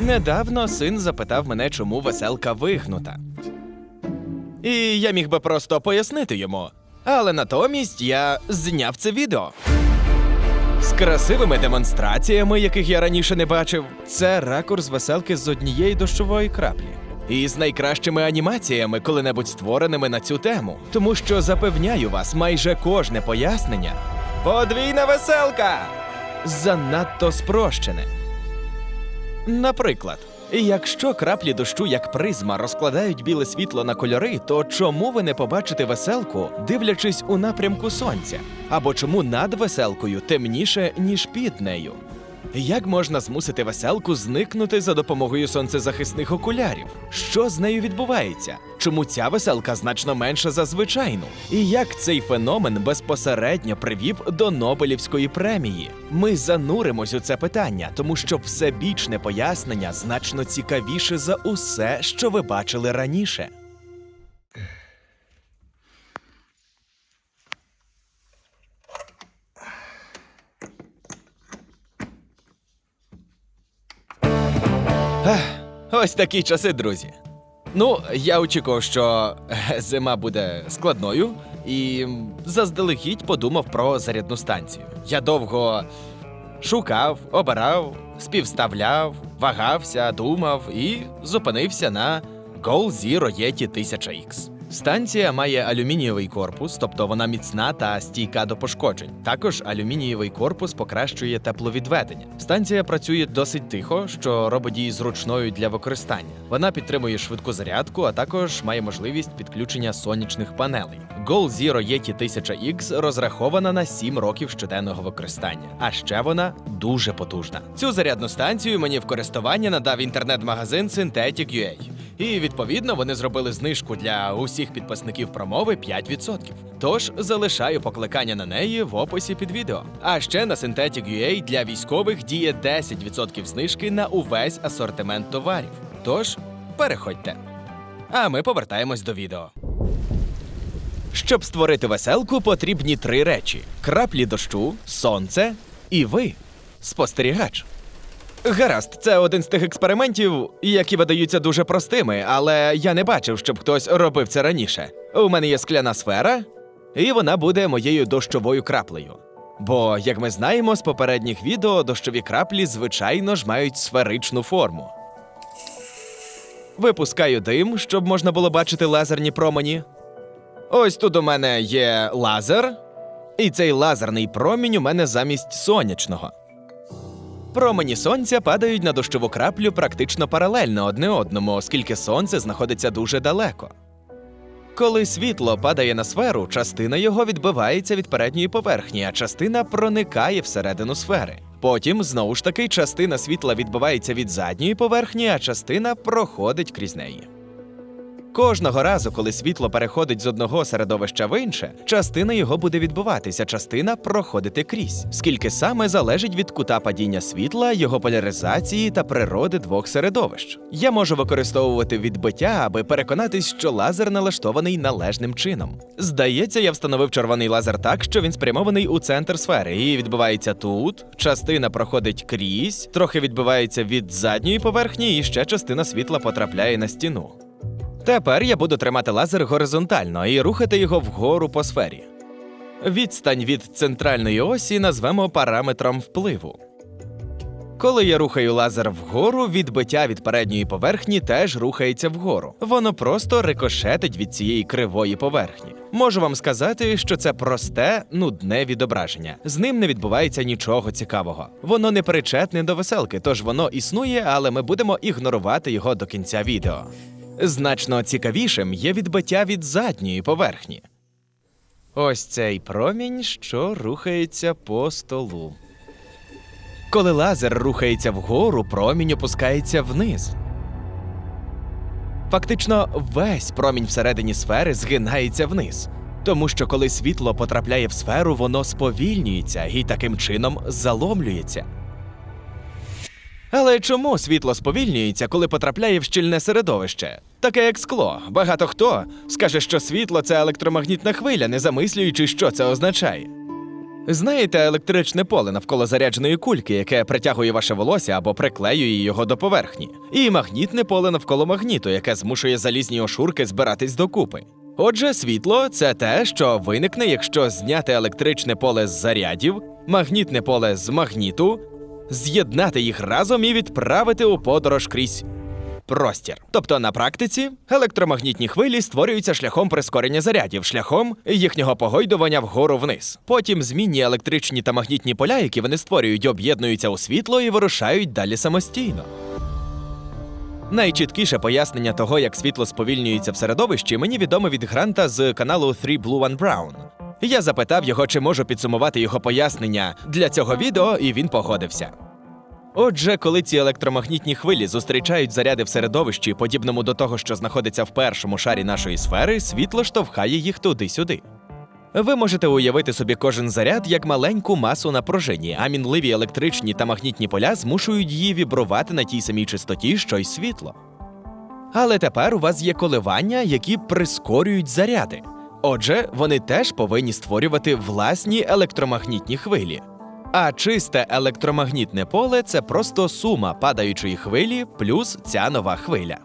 Недавно син запитав мене, чому веселка вигнута. І я міг би просто пояснити йому. Але натомість я зняв це відео. З красивими демонстраціями, яких я раніше не бачив, це ракурс веселки з однієї дощової краплі. І з найкращими анімаціями, коли-небудь створеними на цю тему. Тому що запевняю вас, майже кожне пояснення подвійна веселка! Занадто спрощене. Наприклад, якщо краплі дощу як призма розкладають біле світло на кольори, то чому ви не побачите веселку, дивлячись у напрямку сонця? Або чому над веселкою темніше, ніж під нею? Як можна змусити веселку зникнути за допомогою сонцезахисних окулярів? Що з нею відбувається? Чому ця веселка значно менша за звичайну? І як цей феномен безпосередньо привів до Нобелівської премії? Ми зануримось у це питання, тому що всебічне пояснення значно цікавіше за усе, що ви бачили раніше. Ось такі часи, друзі. Ну, я очікував, що е, зима буде складною, і заздалегідь подумав про зарядну станцію. Я довго шукав, обирав, співставляв, вагався, думав і зупинився на Goal Zero Yeti 1000X. Станція має алюмінієвий корпус, тобто вона міцна та стійка до пошкоджень. Також алюмінієвий корпус покращує тепловідведення. Станція працює досить тихо, що робить її зручною для використання. Вона підтримує швидку зарядку, а також має можливість підключення сонячних панелей. Goal Zero Yeti 1000X розрахована на 7 років щоденного використання. А ще вона дуже потужна. Цю зарядну станцію мені в користування надав інтернет-магазин Synthetic.ua. І відповідно вони зробили знижку для усіх підписників промови 5%. Тож залишаю покликання на неї в описі під відео. А ще на Synthetic.ua для військових діє 10% знижки на увесь асортимент товарів. Тож переходьте. А ми повертаємось до відео. Щоб створити веселку, потрібні три речі: краплі дощу, сонце і ви спостерігач. Гаразд, це один з тих експериментів, які видаються дуже простими, але я не бачив, щоб хтось робив це раніше. У мене є скляна сфера, і вона буде моєю дощовою краплею. Бо, як ми знаємо з попередніх відео, дощові краплі, звичайно ж, мають сферичну форму. Випускаю дим, щоб можна було бачити лазерні промені. Ось тут у мене є лазер, і цей лазерний промінь у мене замість сонячного. Промені сонця падають на дощову краплю практично паралельно одне одному, оскільки сонце знаходиться дуже далеко. Коли світло падає на сферу, частина його відбивається від передньої поверхні, а частина проникає всередину сфери. Потім, знову ж таки, частина світла відбивається від задньої поверхні, а частина проходить крізь неї. Кожного разу, коли світло переходить з одного середовища в інше, частина його буде відбуватися, частина проходити крізь, скільки саме залежить від кута падіння світла, його поляризації та природи двох середовищ. Я можу використовувати відбиття, аби переконатись, що лазер налаштований належним чином. Здається, я встановив червоний лазер так, що він спрямований у центр сфери і відбивається тут. Частина проходить крізь, трохи відбивається від задньої поверхні, і ще частина світла потрапляє на стіну. Тепер я буду тримати лазер горизонтально і рухати його вгору по сфері. Відстань від центральної осі назвемо параметром впливу. Коли я рухаю лазер вгору, відбиття від передньої поверхні теж рухається вгору. Воно просто рикошетить від цієї кривої поверхні. Можу вам сказати, що це просте, нудне відображення. З ним не відбувається нічого цікавого. Воно не причетне до веселки, тож воно існує, але ми будемо ігнорувати його до кінця відео. Значно цікавішим є відбиття від задньої поверхні. Ось цей промінь, що рухається по столу. Коли лазер рухається вгору, промінь опускається вниз. Фактично, весь промінь всередині сфери згинається вниз. Тому що коли світло потрапляє в сферу, воно сповільнюється і таким чином заломлюється. Але чому світло сповільнюється, коли потрапляє в щільне середовище? Таке як скло. Багато хто скаже, що світло це електромагнітна хвиля, не замислюючи, що це означає. Знаєте електричне поле навколо зарядженої кульки, яке притягує ваше волосся або приклеює його до поверхні, і магнітне поле навколо магніту, яке змушує залізні ошурки збиратись докупи. Отже, світло це те, що виникне, якщо зняти електричне поле з зарядів, магнітне поле з магніту, з'єднати їх разом і відправити у подорож крізь простір. Тобто на практиці електромагнітні хвилі створюються шляхом прискорення зарядів, шляхом їхнього погойдування вгору вниз. Потім змінні електричні та магнітні поля, які вони створюють, об'єднуються у світло і вирушають далі самостійно. Найчіткіше пояснення того, як світло сповільнюється в середовищі, мені відомо від гранта з каналу Three Blue One Brown. Я запитав його, чи можу підсумувати його пояснення для цього відео, і він погодився. Отже, коли ці електромагнітні хвилі зустрічають заряди в середовищі, подібному до того, що знаходиться в першому шарі нашої сфери, світло штовхає їх туди-сюди. Ви можете уявити собі кожен заряд як маленьку масу на пружині, а мінливі електричні та магнітні поля змушують її вібрувати на тій самій частоті, що й світло. Але тепер у вас є коливання, які прискорюють заряди. Отже, вони теж повинні створювати власні електромагнітні хвилі. А чисте електромагнітне поле це просто сума падаючої хвилі плюс ця нова хвиля.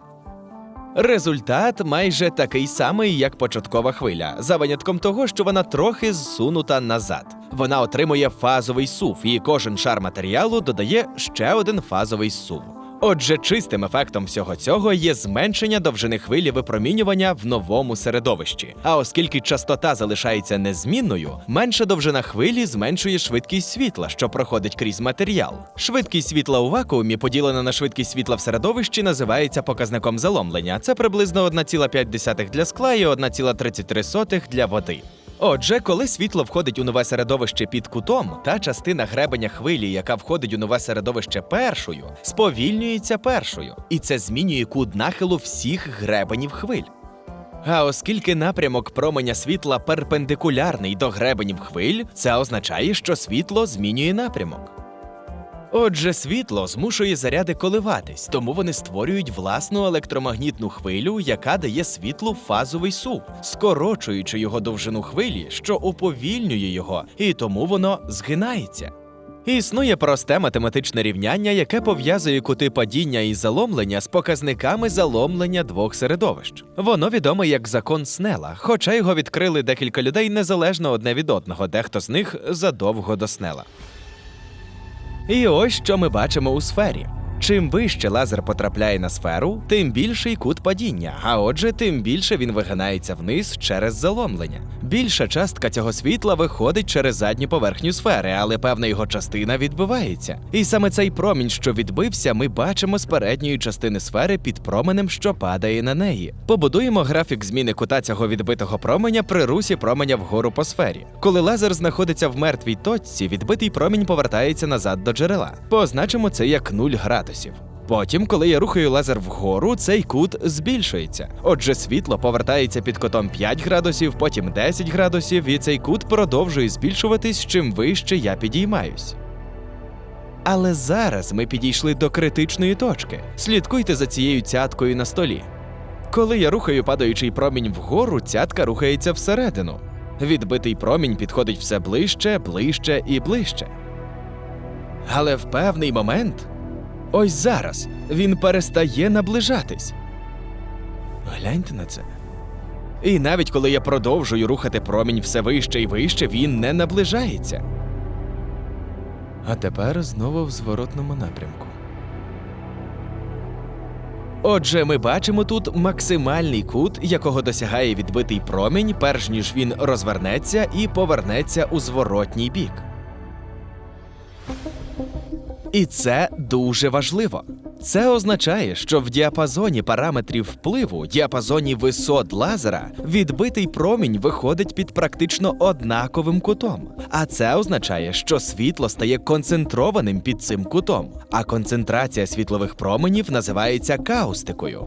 Результат майже такий самий, як початкова хвиля, за винятком того, що вона трохи зсунута назад. Вона отримує фазовий сув, і кожен шар матеріалу додає ще один фазовий сув. Отже, чистим ефектом всього цього є зменшення довжини хвилі випромінювання в новому середовищі. А оскільки частота залишається незмінною, менша довжина хвилі зменшує швидкість світла, що проходить крізь матеріал. Швидкість світла у вакуумі, поділена на швидкість світла в середовищі, називається показником заломлення. Це приблизно 1,5 для скла і 1,33 для води. Отже, коли світло входить у нове середовище під кутом, та частина гребеня хвилі, яка входить у нове середовище першою, сповільнюється першою, і це змінює кут нахилу всіх гребенів хвиль. А оскільки напрямок променя світла перпендикулярний до гребенів хвиль, це означає, що світло змінює напрямок. Отже, світло змушує заряди коливатись, тому вони створюють власну електромагнітну хвилю, яка дає світлу фазовий сув, скорочуючи його довжину хвилі, що уповільнює його, і тому воно згинається. Існує просте математичне рівняння, яке пов'язує кути падіння і заломлення з показниками заломлення двох середовищ. Воно відоме як закон Снела, хоча його відкрили декілька людей незалежно одне від одного, дехто з них задовго до Снела. І ось що ми бачимо у сфері. Чим вище лазер потрапляє на сферу, тим більший кут падіння, а отже, тим більше він вигинається вниз через заломлення. Більша частка цього світла виходить через задню поверхню сфери, але певна його частина відбивається. І саме цей промінь, що відбився, ми бачимо з передньої частини сфери під променем, що падає на неї. Побудуємо графік зміни кута цього відбитого променя при русі променя вгору по сфері. Коли лазер знаходиться в мертвій точці, відбитий промінь повертається назад до джерела. Позначимо це як 0 градусів. Потім, коли я рухаю лазер вгору, цей кут збільшується. Отже, світло повертається під кутом 5 градусів, потім 10 градусів, і цей кут продовжує збільшуватись, чим вище я підіймаюсь. Але зараз ми підійшли до критичної точки. Слідкуйте за цією цяткою на столі. Коли я рухаю падаючий промінь вгору, цятка рухається всередину. Відбитий промінь підходить все ближче, ближче і ближче. Але в певний момент, ось зараз, він перестає наближатись. Гляньте на це. І навіть коли я продовжую рухати промінь все вище і вище, він не наближається. А тепер знову в зворотному напрямку. Отже, ми бачимо тут максимальний кут, якого досягає відбитий промінь, перш ніж він розвернеться і повернеться у зворотній бік. І це дуже важливо. Це означає, що в діапазоні параметрів впливу, діапазоні висот лазера, відбитий промінь виходить під практично однаковим кутом. А це означає, що світло стає концентрованим під цим кутом, а концентрація світлових променів називається каустикою.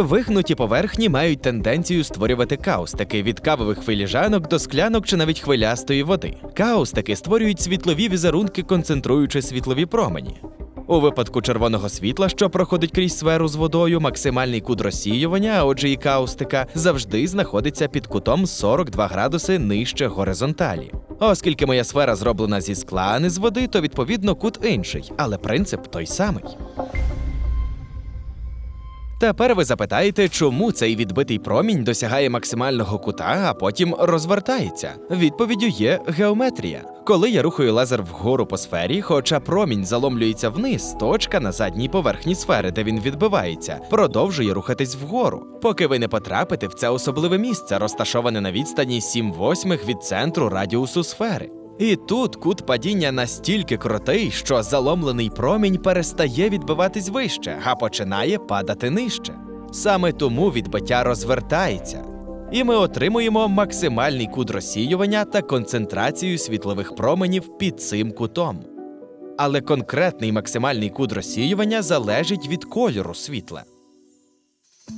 Вигнуті поверхні мають тенденцію створювати каустики від кавових филіжанок до склянок чи навіть хвилястої води. Каустики створюють світлові візерунки, концентруючи світлові промені. У випадку червоного світла, що проходить крізь сферу з водою, максимальний кут розсіювання, а отже і каустика, завжди знаходиться під кутом 42 градуси нижче горизонталі. Оскільки моя сфера зроблена зі скла, а не з води, то відповідно кут інший, але принцип той самий. Тепер ви запитаєте, чому цей відбитий промінь досягає максимального кута, а потім розвертається. Відповіддю є геометрія. Коли я рухаю лазер вгору по сфері, хоча промінь заломлюється вниз, точка на задній поверхні сфери, де він відбивається, продовжує рухатись вгору, поки ви не потрапите в це особливе місце, розташоване на відстані 7 восьмих від центру радіусу сфери. І тут кут падіння настільки крутий, що заломлений промінь перестає відбиватись вище, а починає падати нижче. Саме тому відбиття розвертається. І ми отримуємо максимальний кут розсіювання та концентрацію світлових променів під цим кутом. Але конкретний максимальний кут розсіювання залежить від кольору світла.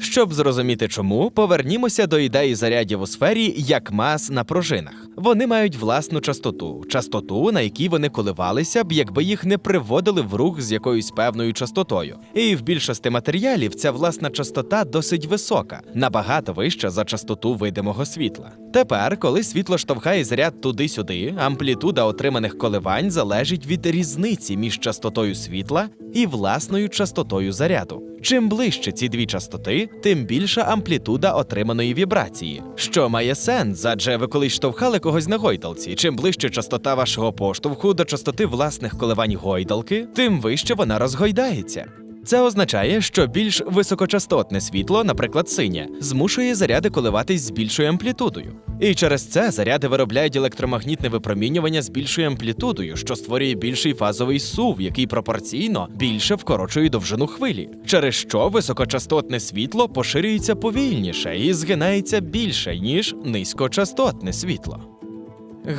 Щоб зрозуміти чому, повернімося до ідеї зарядів у сфері як мас на пружинах. Вони мають власну частоту, частоту, на якій вони коливалися б, якби їх не приводили в рух з якоюсь певною частотою. І в більшості матеріалів ця власна частота досить висока, набагато вища за частоту видимого світла. Тепер, коли світло штовхає заряд туди-сюди, амплітуда отриманих коливань залежить від різниці між частотою світла і власною частотою заряду. Чим ближче ці дві частоти, тим більша амплітуда отриманої вібрації, що має сенс, адже ви колись штовхали когось на гойдалці. Чим ближче частота вашого поштовху до частоти власних коливань гойдалки, тим вище вона розгойдається. Це означає, що більш високочастотне світло, наприклад, синє, змушує заряди коливатись з більшою амплітудою. І через це заряди виробляють електромагнітне випромінювання з більшою амплітудою, що створює більший фазовий сув, який пропорційно більше вкорочує довжину хвилі, через що високочастотне світло поширюється повільніше і згинається більше, ніж низькочастотне світло.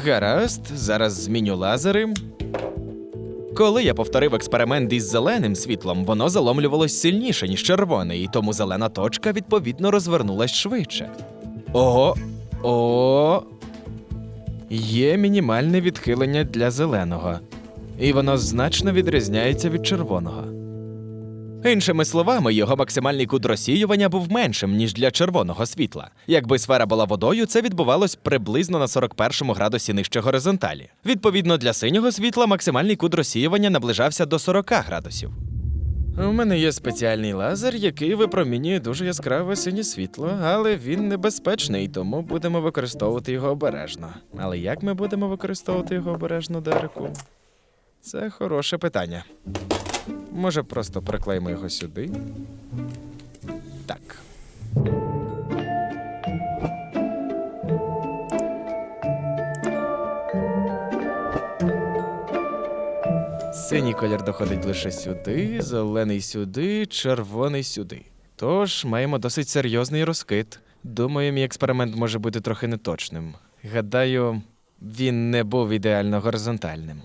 Гаразд, зараз зміню лазери. Коли я повторив експеримент із зеленим світлом, воно заломлювалось сильніше, ніж червоне, і тому зелена точка відповідно розвернулась швидше. Ого, о. Є мінімальне відхилення для зеленого, і воно значно відрізняється від червоного. Іншими словами, його максимальний кут розсіювання був меншим, ніж для червоного світла. Якби сфера була водою, це відбувалось приблизно на 41 градусі нижче горизонталі. Відповідно, для синього світла максимальний кут розсіювання наближався до 40 градусів. У мене є спеціальний лазер, який випромінює дуже яскраве синє світло, але він небезпечний, тому будемо використовувати його обережно. Але як ми будемо використовувати його обережно, Дереку? Це хороше питання. Може, просто приклеїмо його сюди. Так. Синій колір доходить лише сюди, зелений сюди, червоний сюди. Тож маємо досить серйозний розкид. Думаю, мій експеримент може бути трохи неточним. Гадаю, він не був ідеально горизонтальним.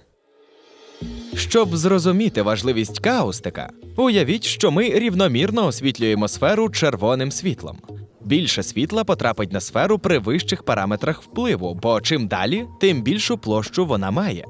Щоб зрозуміти важливість каустика, уявіть, що ми рівномірно освітлюємо сферу червоним світлом. Більше світла потрапить на сферу при вищих параметрах впливу, бо чим далі, тим більшу площу вона має.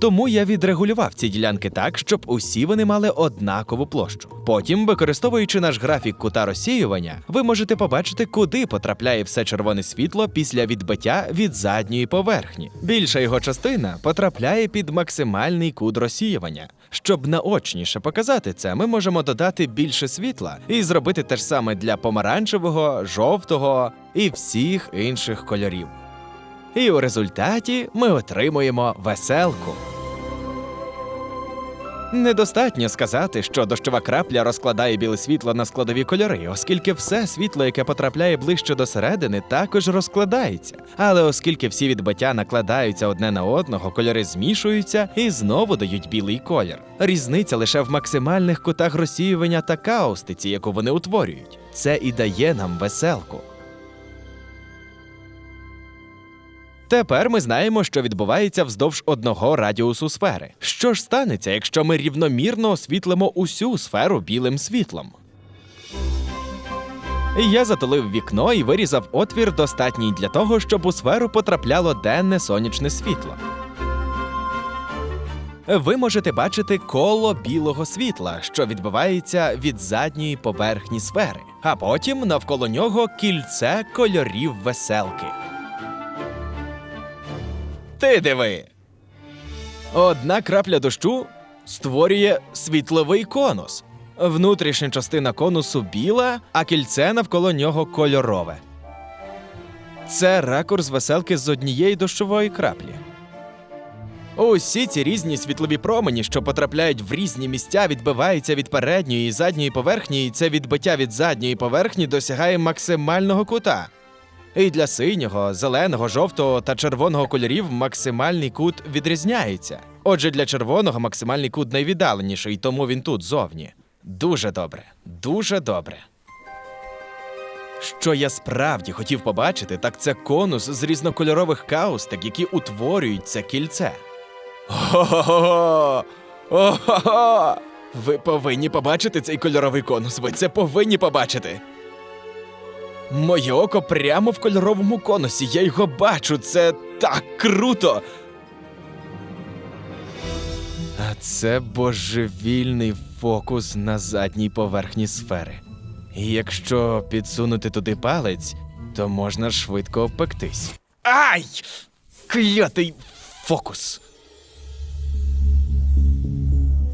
Тому я відрегулював ці ділянки так, щоб усі вони мали однакову площу. Потім, використовуючи наш графік кута розсіювання, ви можете побачити, куди потрапляє все червоне світло після відбиття від задньої поверхні. Більша його частина потрапляє під максимальний кут розсіювання. Щоб наочніше показати це, ми можемо додати більше світла і зробити те ж саме для помаранчевого, жовтого і всіх інших кольорів. І у результаті ми отримуємо веселку. Недостатньо сказати, що дощова крапля розкладає біле світло на складові кольори, оскільки все світло, яке потрапляє ближче до середини, також розкладається. Але оскільки всі відбиття накладаються одне на одного, кольори змішуються і знову дають білий колір. Різниця лише в максимальних кутах розсіювання та каустиці, яку вони утворюють. Це і дає нам веселку. Тепер ми знаємо, що відбувається вздовж одного радіусу сфери. Що ж станеться, якщо ми рівномірно освітлимо усю сферу білим світлом? Я затулив вікно і вирізав отвір, достатній для того, щоб у сферу потрапляло денне сонячне світло. ви можете бачити коло білого світла, що відбивається від задньої поверхні сфери, а потім навколо нього кільце кольорів веселки. Ти диви. Одна крапля дощу створює світловий конус. Внутрішня частина конусу біла, а кільце навколо нього кольорове. Це ракурс веселки з однієї дощової краплі. Усі ці різні світлові промені, що потрапляють в різні місця, відбиваються від передньої і задньої поверхні, і це відбиття від задньої поверхні досягає максимального кута. І для синього, зеленого, жовтого та червоного кольорів максимальний кут відрізняється. Отже, для червоного максимальний кут найвіддаленіший, тому він тут зовні. Дуже добре, дуже добре. Що я справді хотів побачити, так це конус з різнокольорових каустик, які утворюють це кільце. Ого! Ого! Ви повинні побачити цей кольоровий конус. Ви це повинні побачити. Моє око прямо в кольоровому конусі. Я його бачу. Це так круто. А це божевільний фокус на задній поверхні сфери. І якщо підсунути туди палець, то можна швидко обпектись. Ай! Клятий фокус.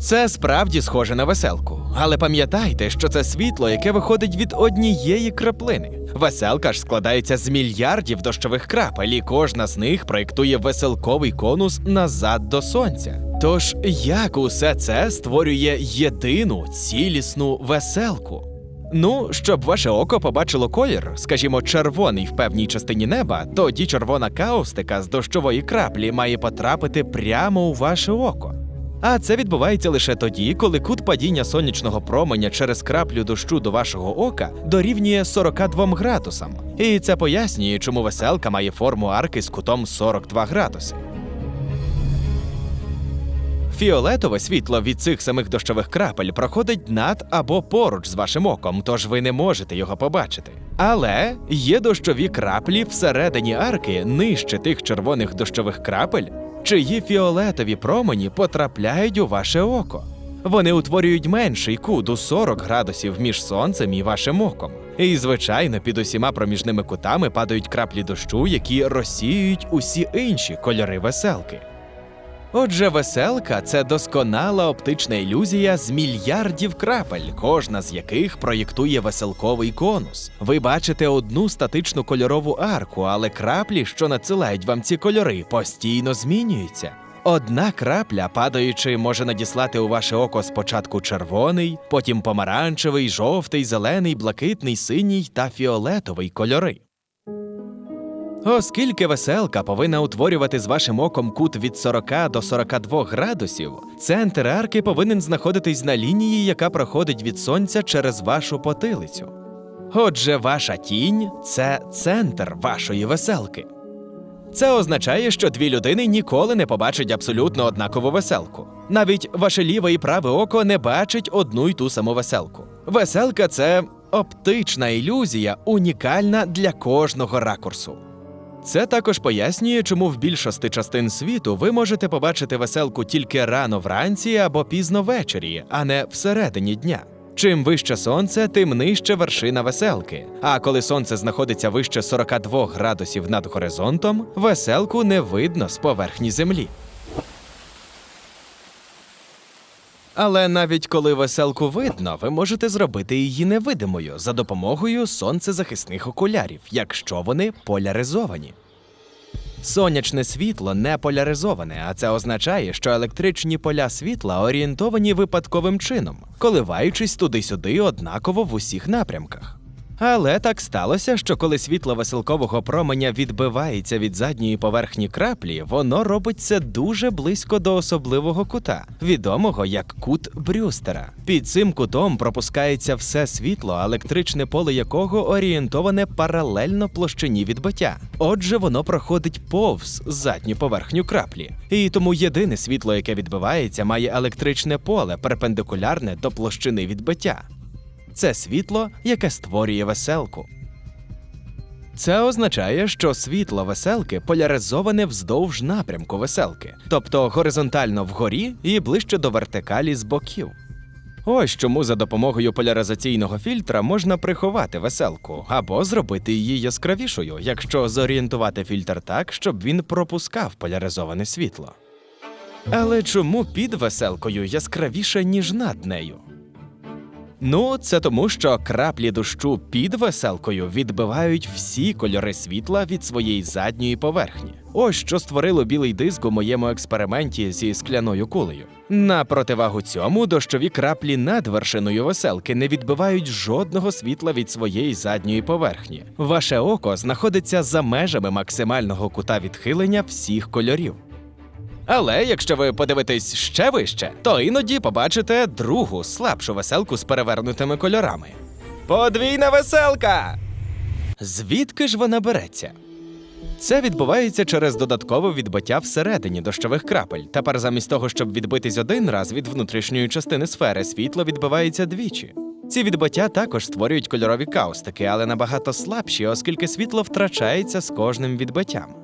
Це справді схоже на веселку, але пам'ятайте, що це світло, яке виходить від однієї краплини. Веселка ж складається з мільярдів дощових крапель, і кожна з них проєктує веселковий конус назад до сонця. Тож як усе це створює єдину цілісну веселку? Ну, щоб ваше око побачило колір, скажімо, червоний в певній частині неба, тоді червона каустика з дощової краплі має потрапити прямо у ваше око. А це відбувається лише тоді, коли кут падіння сонячного променя через краплю дощу до вашого ока дорівнює 42 градусам. І це пояснює, чому веселка має форму арки з кутом 42 градуси. Фіолетове світло від цих самих дощових крапель проходить над або поруч з вашим оком, тож ви не можете його побачити. Але є дощові краплі всередині арки нижче тих червоних дощових крапель, чиї фіолетові промені потрапляють у ваше око. Вони утворюють менший кут у 40 градусів між сонцем і вашим оком. І, звичайно, під усіма проміжними кутами падають краплі дощу, які розсіюють усі інші кольори веселки. Отже, веселка це досконала оптична ілюзія з мільярдів крапель, кожна з яких проєктує веселковий конус. Ви бачите одну статичну кольорову арку, але краплі, що надсилають вам ці кольори, постійно змінюються. Одна крапля, падаючи, може надіслати у ваше око спочатку червоний, потім помаранчевий, жовтий, зелений, блакитний, синій та фіолетовий кольори. Оскільки веселка повинна утворювати з вашим оком кут від 40 до 42 градусів, центр арки повинен знаходитись на лінії, яка проходить від сонця через вашу потилицю. Отже, ваша тінь це центр вашої веселки. Це означає, що дві людини ніколи не побачать абсолютно однакову веселку. Навіть ваше ліве і праве око не бачить одну й ту саму веселку. Веселка це оптична ілюзія, унікальна для кожного ракурсу. Це також пояснює, чому в більшості частин світу ви можете побачити веселку тільки рано вранці або пізно ввечері, а не всередині дня. Чим вище сонце, тим нижче вершина веселки. А коли сонце знаходиться вище 42 градусів над горизонтом, веселку не видно з поверхні землі. Але навіть коли веселку видно, ви можете зробити її невидимою за допомогою сонцезахисних окулярів, якщо вони поляризовані. Сонячне світло не поляризоване, а це означає, що електричні поля світла орієнтовані випадковим чином, коливаючись туди-сюди однаково в усіх напрямках. Але так сталося, що коли світло веселкового променя відбивається від задньої поверхні краплі, воно робить це дуже близько до особливого кута, відомого як кут Брюстера. Під цим кутом пропускається все світло, електричне поле якого орієнтоване паралельно площині відбиття. Отже, воно проходить повз задню поверхню краплі. І тому єдине світло, яке відбивається, має електричне поле перпендикулярне до площини відбиття. Це світло, яке створює веселку. Це означає, що світло веселки поляризоване вздовж напрямку веселки, тобто горизонтально вгорі і ближче до вертикалі з боків. Ось чому за допомогою поляризаційного фільтра можна приховати веселку або зробити її яскравішою, якщо зорієнтувати фільтр так, щоб він пропускав поляризоване світло. Але чому під веселкою яскравіше, ніж над нею? Ну, це тому, що краплі дощу під веселкою відбивають всі кольори світла від своєї задньої поверхні. Ось що створило білий диск у моєму експерименті зі скляною кулею. На противагу цьому дощові краплі над вершиною веселки не відбивають жодного світла від своєї задньої поверхні. Ваше око знаходиться за межами максимального кута відхилення всіх кольорів. Але якщо ви подивитесь ще вище, то іноді побачите другу слабшу веселку з перевернутими кольорами. Подвійна веселка! Звідки ж вона береться? Це відбувається через додаткове відбиття всередині дощових крапель. Тепер замість того, щоб відбитись один раз від внутрішньої частини сфери, світло відбивається двічі. Ці відбиття також створюють кольорові каустики, але набагато слабші, оскільки світло втрачається з кожним відбиттям.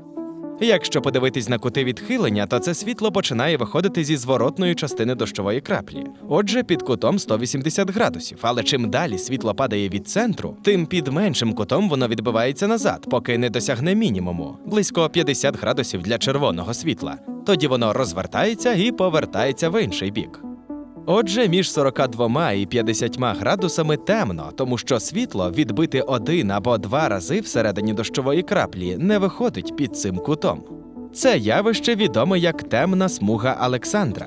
Якщо подивитись на кути відхилення, то це світло починає виходити зі зворотної частини дощової краплі. Отже, під кутом 180 градусів. Але чим далі світло падає від центру, тим під меншим кутом воно відбивається назад, поки не досягне мінімуму близько 50 градусів для червоного світла. Тоді воно розвертається і повертається в інший бік. Отже, між 42 і 50 градусами темно, тому що світло відбити один або два рази всередині дощової краплі не виходить під цим кутом. Це явище відоме як темна смуга Олександра.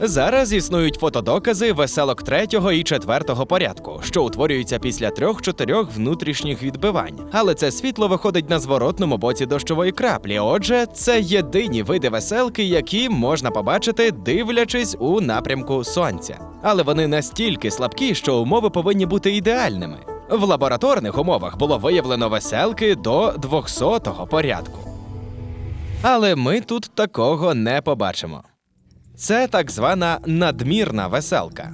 Зараз існують фотодокази веселок третього і четвертого порядку, що утворюються після трьох-чотирьох внутрішніх відбивань. Але це світло виходить на зворотному боці дощової краплі. Отже, це єдині види веселки, які можна побачити, дивлячись у напрямку сонця. Але вони настільки слабкі, що умови повинні бути ідеальними. В лабораторних умовах було виявлено веселки до 200-го порядку. Але ми тут такого не побачимо. Це так звана надмірна веселка.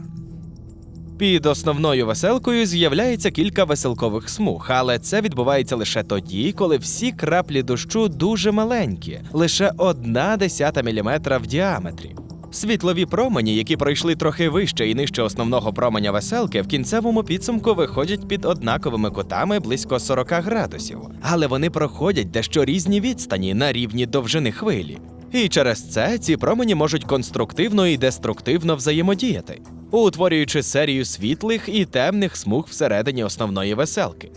Під основною веселкою з'являється кілька веселкових смуг, але це відбувається лише тоді, коли всі краплі дощу дуже маленькі, лише одна десята міліметра в діаметрі. Світлові промені, які пройшли трохи вище і нижче основного променя веселки, в кінцевому підсумку виходять під однаковими кутами близько 40 градусів, але вони проходять дещо різні відстані на рівні довжини хвилі. І через це ці промені можуть конструктивно і деструктивно взаємодіяти, утворюючи серію світлих і темних смуг всередині основної веселки.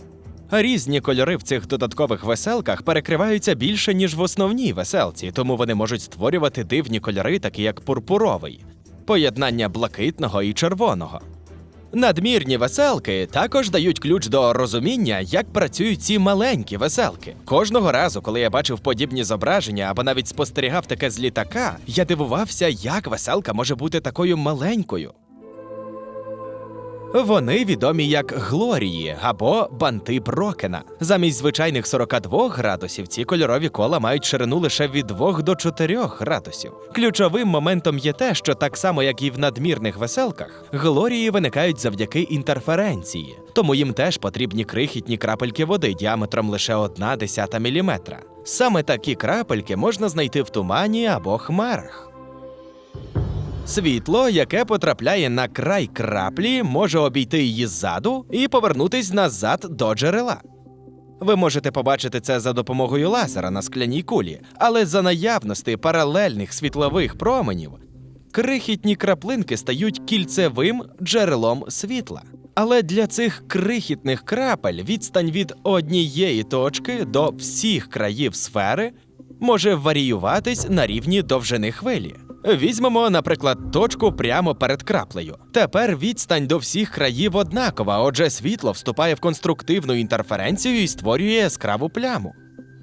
Різні кольори в цих додаткових веселках перекриваються більше, ніж в основній веселці, тому вони можуть створювати дивні кольори, такі як пурпуровий, поєднання блакитного і червоного. Надмірні веселки також дають ключ до розуміння, як працюють ці маленькі веселки. Кожного разу, коли я бачив подібні зображення або навіть спостерігав таке з літака, я дивувався, як веселка може бути такою маленькою. Вони відомі як глорії або банти Брокена. Замість звичайних 42 градусів ці кольорові кола мають ширину лише від 2 до 4 градусів. Ключовим моментом є те, що так само як і в надмірних веселках, глорії виникають завдяки інтерференції, тому їм теж потрібні крихітні крапельки води діаметром лише 1 десята міліметра. Саме такі крапельки можна знайти в тумані або хмарах. Світло, яке потрапляє на край краплі, може обійти її ззаду і повернутись назад до джерела. Ви можете побачити це за допомогою лазера на скляній кулі, але за наявності паралельних світлових променів крихітні краплинки стають кільцевим джерелом світла. Але для цих крихітних крапель відстань від однієї точки до всіх країв сфери може варіюватись на рівні довжини хвилі. Візьмемо, наприклад, точку прямо перед краплею. Тепер відстань до всіх країв однакова, отже, світло вступає в конструктивну інтерференцію і створює яскраву пляму.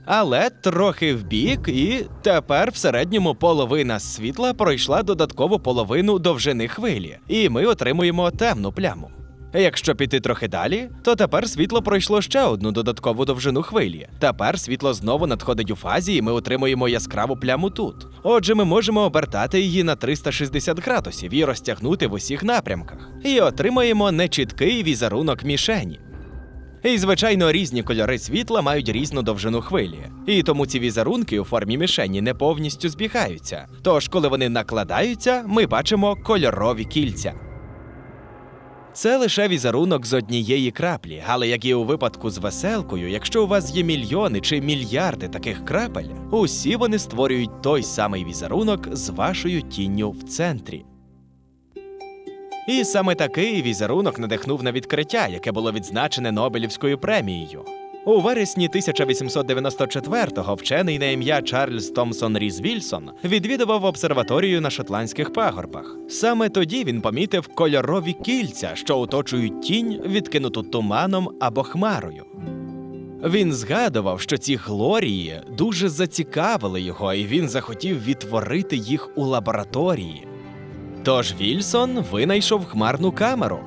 Але трохи вбік, і тепер в середньому половина світла пройшла додаткову половину довжини хвилі, і ми отримуємо темну пляму. Якщо піти трохи далі, то тепер світло пройшло ще одну додаткову довжину хвилі. Тепер світло знову надходить у фазі, і ми отримуємо яскраву пляму тут. Отже, ми можемо обертати її на 360 градусів і розтягнути в усіх напрямках, і отримаємо нечіткий візерунок мішені. І, звичайно, різні кольори світла мають різну довжину хвилі. І тому ці візерунки у формі мішені не повністю збігаються. Тож, коли вони накладаються, ми бачимо кольорові кільця. Це лише візерунок з однієї краплі, але як і у випадку з веселкою, якщо у вас є мільйони чи мільярди таких крапель, усі вони створюють той самий візерунок з вашою тінню в центрі. І саме такий візерунок надихнув на відкриття, яке було відзначене Нобелівською премією. У вересні 1894-го вчений на ім'я Чарльз Томсон Різ Вільсон відвідував обсерваторію на шотландських пагорбах. Саме тоді він помітив кольорові кільця, що оточують тінь, відкинуту туманом або хмарою. Він згадував, що ці глорії дуже зацікавили його, і він захотів відтворити їх у лабораторії. Тож Вільсон винайшов хмарну камеру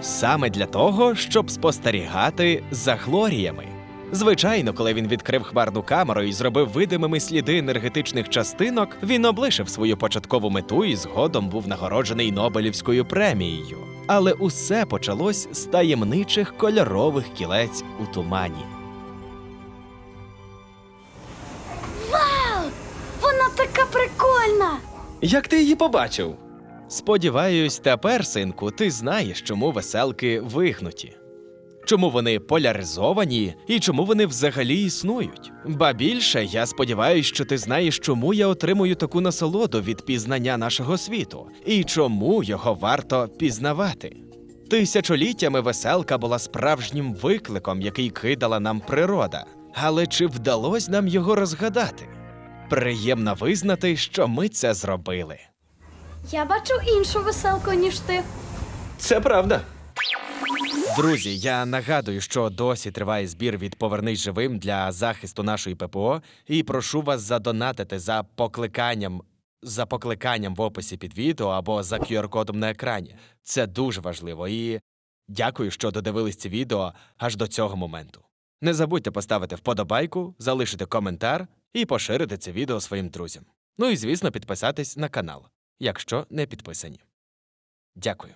саме для того, щоб спостерігати за глоріями. Звичайно, коли він відкрив хмарну камеру і зробив видимими сліди енергетичних частинок, він облишив свою початкову мету і згодом був нагороджений Нобелівською премією. Але усе почалось з таємничих кольорових кілець у тумані. Вау! Вона така прикольна! Як ти її побачив? Сподіваюсь, тепер, синку, ти знаєш, чому веселки вигнуті. Чому вони поляризовані і чому вони взагалі існують? Ба більше, я сподіваюся, що ти знаєш, чому я отримую таку насолоду від пізнання нашого світу і чому його варто пізнавати. Тисячоліттями веселка була справжнім викликом, який кидала нам природа. Але чи вдалося нам його розгадати? Приємно визнати, що ми це зробили. Я бачу іншу веселку, ніж ти. Це правда. Друзі, я нагадую, що досі триває збір від Повернись живим для захисту нашої ППО, і прошу вас задонатити за покликанням. За покликанням в описі під відео або за QR-кодом на екрані. Це дуже важливо і дякую, що додивились це відео аж до цього моменту. Не забудьте поставити вподобайку, залишити коментар і поширити це відео своїм друзям. Ну і звісно, підписатись на канал, якщо не підписані. Дякую.